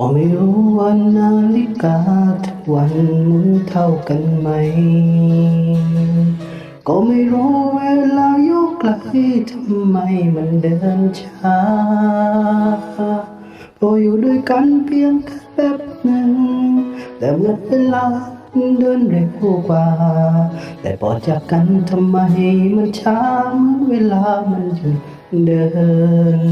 ก็ไม่รู้ว่านาฬิกาทุกวันมุนเท่ากันไหม ก็ไม่รู้เวลาโยกไกลทำไมมันเดินช้าเพราอยู่ด้วยกันเพียงแค่แป๊บหนึ่งแต่เมื่อเวลาเดินเร็วกว่า แต่พอจากกันทำไมมันช้าเมือเวลามันหยุดเดิน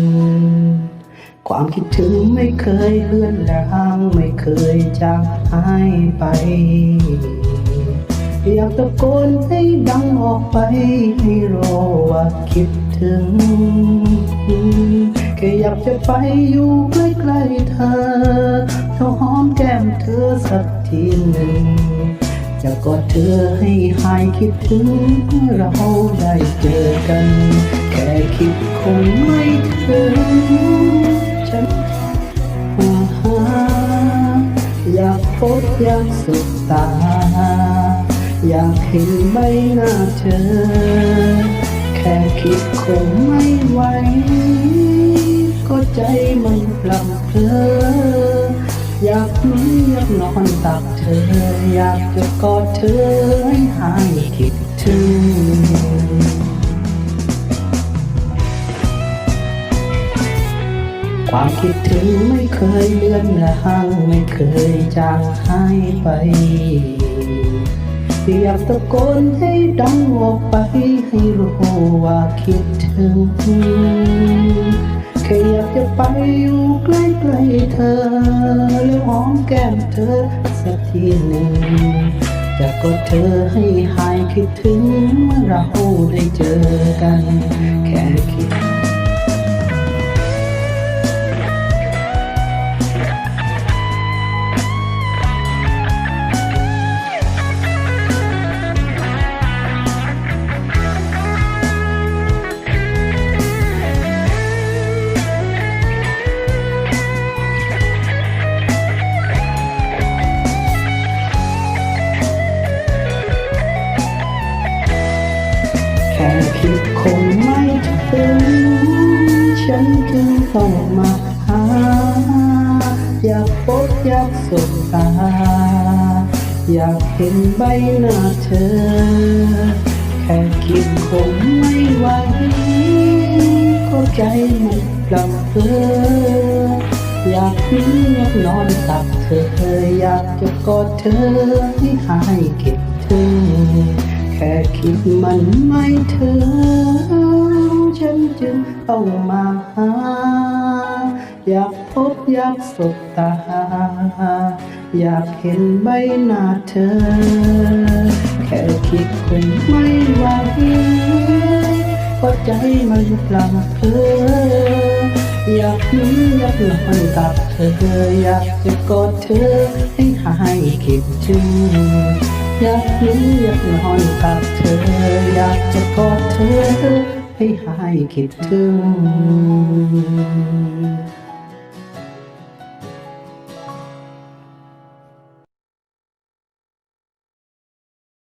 ความคิดถึงไม่เคยเลื่อนลางไม่เคยจางหายไป อยากตะโกนให้ดังออกไปให้รู้ว่าคิดถึง แค่อยากจะไปอยู่ใกล้ๆเธอเธอหอมแก้มเธอสักทีหนึ่งจะกอดเธอให้หายคิดถึงเมื่อเราได้เจอกัน แค่คิดคงไม่ถึง ยากสุดตา อยากเห็นใบหน้าเธอ แค่คิดคงไม่ไหว ก็ใจมันพลังเพลออยากนุ่มอยากนอนตักเธอ อยากจะกอดเธอให้หายคิดถึง ความคิดถึงไม่เคยเลือนละหังไม่เคยจางหายไปอยากตะโกนให้ดังออกไปให้รู้ว่าคิดถึงแค่อยากจะไปอยู่ใกล้ๆเธอ แล้วหอมแก้มเธอสักทีหนึ่งจะกดเธอให้หายคิดถึงเมื่อเราได้เจอกัน แค่คิด ฉันจึงต้องมาหา อยากพบอยากสบตา อยากเห็นใบหน้าเธอ แค่คิดคงไม่ไหวก็ใจมันปลับเพลออยากนิ่งอยากนอนตักเธอ อยากจะกอดเธอให้หายคิดถึงแค่คิดมันไม่ถึง ฉันจึงต้องมาหา อยากพบอยากสบตา อยากเห็นใบหน้าเธอ แค่คิดคงไม่ไหวเพราะใจมันปลังเพลออยากนิ่งอยากนอนกับเธอ อยากจะกอดเธอให้หายคิดถึงอยากนิ่งอยากนอนกับเธอ อยากจะกอดเธอ ให้หายคิดถึง